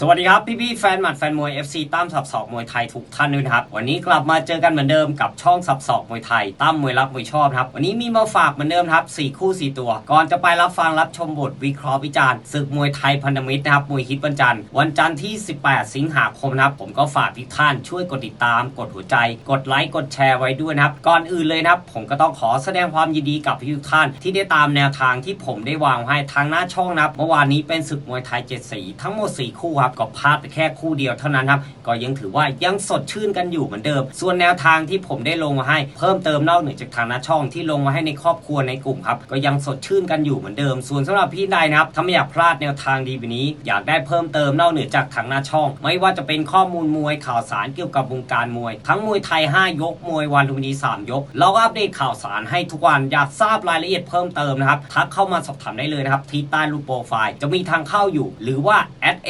สวัสดีครับพี่พี่ๆแฟนหมัดแฟนมวย FC ตั้มสับศอกมวยไทยทุกท่านด้วยนะครับ วันนี้กลับมาเจอกันเหมือนเดิมกับช่องสับศอกมวยไทยตั้มมวยรักมวยชอบครับ วันนี้มีมาฝากเหมือนเดิมครับ4คู่ 4 ตัว ก่อนจะไปรับฟังรับชมบทวิเคราะห์วิจารณ์ศึกมวยไทยพันธมิตรนะครับมวยฮิตวันจันทร์วันจันทร์ที่ 18 สิงหาคมนะครับผมก็ฝากทุกท่านช่วยกดติดตาม กดหัวใจ กดไลค์กดแชร์ไว้ด้วยนะครับก่อนอื่นเลยนะครับผมก็ต้องขอแสดงความยินดีกับทุกท่าน ที่ได้ตามแนวทางที่ผมได้วางให้ทางหน้าช่องนะครับเมื่อวานนี้เป็นศึกมวยไทยเจ็ดสีทั้งหมด4คู่ครับก็พลาดไปแค่คู่เดียวเท่านั้นครับก็ยังถือว่ายังสดชื่นกันอยู่เหมือนเดิม ส่วนแนวทางที่ผมได้ลงมาให้เพิ่มเติมนอกเหนือจากทางหน้าช่องที่ลงมาให้ในครอบครัวในกลุ่มครับก็ยังสดชื่นกันอยู่เหมือนเดิม ส่วนสำหรับพี่ใดนะครับถ้าไม่อยากพลาดแนวทางดีแบบนี้ อยากได้เพิ่มเติมนอกเหนือจากทางหน้าช่อง ไม่ว่าจะเป็นข้อมูลมวยข่าวสารเกี่ยวกับวงการมวย ทั้งมวยไทย 5 ยกมวยวันลุมพินี3 ยก เราก็อัปเดตข่าวสารให้ทุกวันอยากทราบรายละเอียดเพิ่มเติมนะครับทักเข้ามาสอบถามได้เลยนะครับที่ใต้รูปโปรไฟล์จะมีทางเข้าอยู่ หรือว่า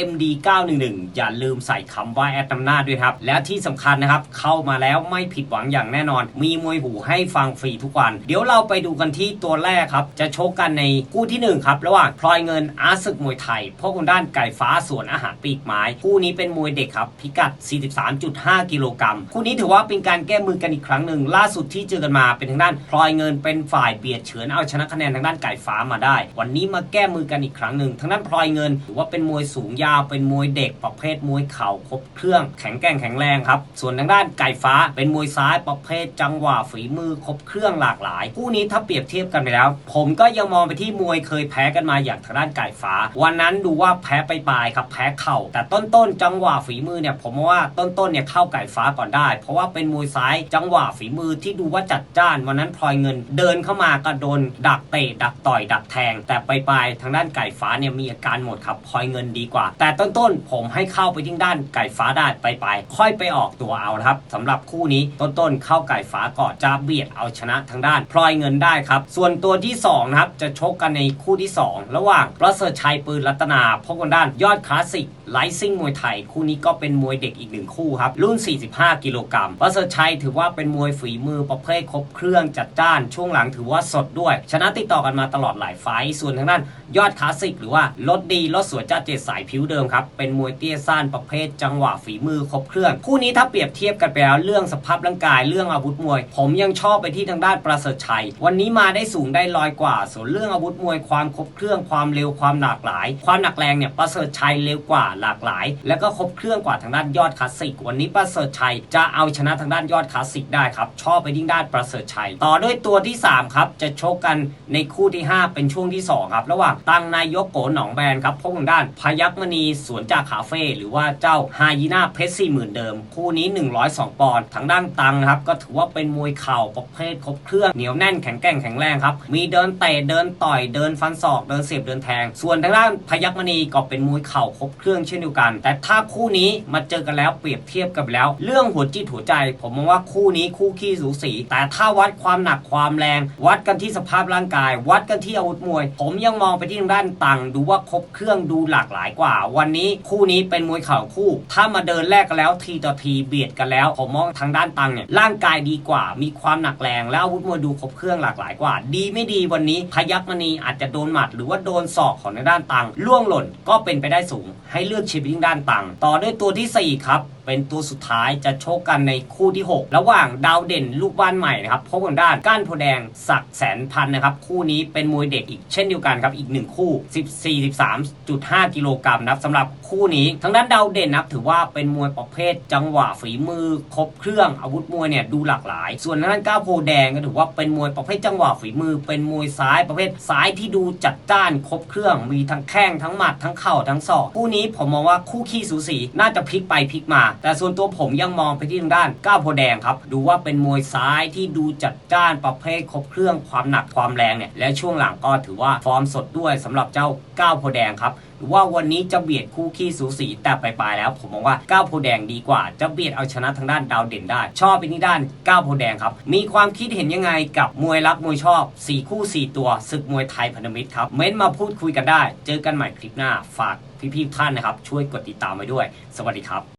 @md 911 อย่าลืมใส่คำว่าแอดนำหน้าด้วยครับ และที่สำคัญนะครับ เข้ามาแล้วไม่ผิดหวังอย่างแน่นอน มีมวยหูให้ฟังฟรีทุกวัน เดี๋ยวเราไปดูกันที่ตัวแรกครับ จะโชกกันในคู่ที่ 1 ครับ ระหว่างพลอยเงินอาศึกมวยไทยพวกคนด้านไก่ฟ้าส่วนอาหารปีกไม้ คู่นี้เป็นมวยเด็กครับ พิกัด 43.5 กิโลกรัมคู่นี้ถือว่าเป็นการแก้มือกันอีกครั้งหนึ่งล่าสุดที่เจอกันมาเป็นทางด้านพลอยเงินเป็นฝ่ายเบียดเฉือนเอาชนะคะแนนทางด้านไก่ฟ้ามาได้ วันนี้มาแก้มือกันอีกครั้งหนึ่งทางด้านพลอยเงินถือว่าเป็นมวยสูงยาวเป็นมวยวยเด็กประเภทมวยเข่าครบเครื่องแข็งแกร่งแข็งแรงครับ ส่วนทางด้านไก่ฟ้าเป็นมวยซ้ายประเภทจังหวะฝีมือครบเครื่องหลากหลาย คู่นี้ถ้าเปรียบเทียบกันไปแล้ว ผมก็ยังมองไปที่มวยเคยแพ้กันมาอย่างทางด้านไก่ฟ้า วันนั้นดูว่าแพ้ไปปลายครับแพ้เข่า แต่ต้นๆจังหวะฝีมือเนี่ยผมว่าต้นๆเนี่ยเข้าไก่ฟ้าก่อนได้ เพราะว่าเป็นมวยซ้ายจังหวะฝีมือที่ดูว่าจัดจ้านวันนั้นพลอยเงินเดินเข้ามาก็โดนดักเตะดักต่อยดักแทง แต่ไปปลายทางด้านไก่ฟ้าเนี่ยมีอาการหมดครับพลอยเงินดีกว่า แต่ต้นๆผมให้เข้าไปทิ้งด้านไก่ฟ้าได้ไปไปค่อยไปออกตัวเอาครับสำหรับคู่นี้ต้นๆเข้าไก่ฟ้าก่อนจะเบียดเอาชนะทางด้านพลอยเงินได้ครับ ส่วนตัวที่สองนะครับจะชกกันในคู่ที่สองระหว่างประเสริฐชัยปืนรัตนาพบกันด้านยอดคลาสสิกไลซิ่งมวยไทย คู่นี้ก็เป็นมวยเด็กอีกหนึ่งคู่ครับ รุ่น 45 กิโลกรัมประเสริฐชัยถือว่าเป็นมวยฝีมือประเภทครบเครื่องจัดจ้าน ช่วงหลังถือว่าสดด้วย ชนะติดต่อกันมาตลอดหลายไฟส่วนทางด้านยอดคลาสสิกหรือว่ารถดีรถสวยจ้าเจ็ดสายผิวเดิมครับ เป็นมวยเตี้ยซ่านประเภทจังหวะฝีมือครบเครื่อง คู่นี้ถ้าเปรียบเทียบกันไปแล้วเรื่องสภาพร่างกายเรื่องอาวุธมวย ผมยังชอบไปที่ทางด้านประเสริฐชัย วันนี้มาได้สูงได้ลอยกว่า ส่วนเรื่องอาวุธมวยความครบเครื่องความเร็วความหลากหลาย ความหนักแรงเนี่ยประเสริฐชัยเร็วกว่าหลากหลาย แล้วก็ครบเครื่องกว่าทางด้านยอดคลาสสิก วันนี้ประเสริฐชัยจะเอาชนะทางด้านยอดคลาสสิกได้ครับชอบไปที่ด้านประเสริฐชัย ต่อด้วยตัวที่สามครับ จะชกกันในคู่ที่ห้าเป็นช่วงที่สองครับ ระหว่างตังนายกโกหนองแบนครับพบกันด้านพยักมณีสวนจากคาเฟ่หรือว่าเจ้าฮายีนาเพชรสี่หมื่นเดิม คู่นี้ 102 ปอนด์ทางด้านตังครับก็ถือว่าเป็นมวยเข่าประเภทครบเครื่องเหนียวแน่นแข็งแกร่งแข็งแรงครับมีเดินเตะเดินต่อยเดินฟันศอกเดินเสียบเดินแทง ส่วนทางด้านพยักมณีก็เป็นมวยเข่าครบเครื่องเช่นเดียวกัน แต่ถ้าคู่นี้มาเจอกันแล้วเปรียบเทียบกันไปแล้ว เรื่องหัวจิตหัวใจ ผมมองว่าคู่นี้คู่ขี้สูสี แต่ถ้าวัดความหนักความแรง วัดกันที่สภาพร่างกาย วัดกันที่อาวุธมวย ผมยังมองไปที่ทางด้านตังดูว่าครบเครื่องดูหลากหลายกว่า วันนี้คู่นี้เป็นมวยเข่าคู่ ถ้ามาเดินแลกกันแล้วทีต่อทีเบียดกันแล้ว ผมมองทางด้านตังเนี่ยร่างกายดีกว่า มีความหนักแรง แล้วอาวุธมวยดูครบเครื่องหลากหลายกว่า ดีไม่ดีวันนี้พยักมณีอาจจะโดนหมัด หรือว่าโดนศอกของทางด้านตังล่วงหล่นก็เป็นไปได้สูงให้เลือกชิปทิ้งด้านต่าง ต่อด้วยตัวที่สี่ครับ เป็นตัวสุดท้ายจะโชกกันในคู่ที่ 6 ระหว่างดาวเด่นลูกบ้านใหม่นะครับพบกันด้านก้านโพแดงศักแสนพันนะครับ คู่นี้เป็นมวยเด็กอีกเช่นเดียวกันครับอีก 1 คู่ 14-13.5 กิโลกรัมนะครับสำหรับคู่นี้ทางด้านดาวเด่นนะครับถือว่าเป็นมวยประเภทจังหวะฝีมือ ครบเครื่องอาวุธมวยเนี่ยดูหลากหลาย ส่วนทางด้านก้าวโพแดงก็ถือว่าเป็นมวยประเภทจังหวะฝีมือ เป็นมวยซ้ายประเภทซ้ายที่ดูจัดจ้านครบเครื่องมีทั้งแข้งทั้งหมัดทั้งเข่าทั้งศอกคู่นี้ผมมองว่าคู่ขี้สูสีน่าจะพลิกไปพลิกมาแต่ส่วนตัวผมยังมองไปที่ทางด้านก้าวโพแดงครับดูว่าเป็นมวยซ้ายที่ดูจัดจ้านประเภทครบเครื่องความหนักความแรงเนี่ยและช่วงหลังก็ถือว่าฟอร์มสดด้วยสำหรับเจ้าก้าวโพแดงครับหรือว่าวันนี้จะเบียดคู่ขี้สูสีแต่ปลายแล้ว ผมมองว่าก้าวโพแดงดีกว่า จะเบียดเอาชนะทางด้านดาวเด่นได้ ชอบไปที่ด้านก้าวโพแดงครับ มีความคิดเห็นยังไงกับมวยรักมวยชอบ 4 คู่ 4 ตัวศึกมวยไทยพันธมิตรครับเม้นมาพูดคุยกันได้ เจอกันใหม่คลิปหน้าฝากพี่ๆท่านนะครับ ช่วยกดติดตามไว้ด้วย สวัสดีครับ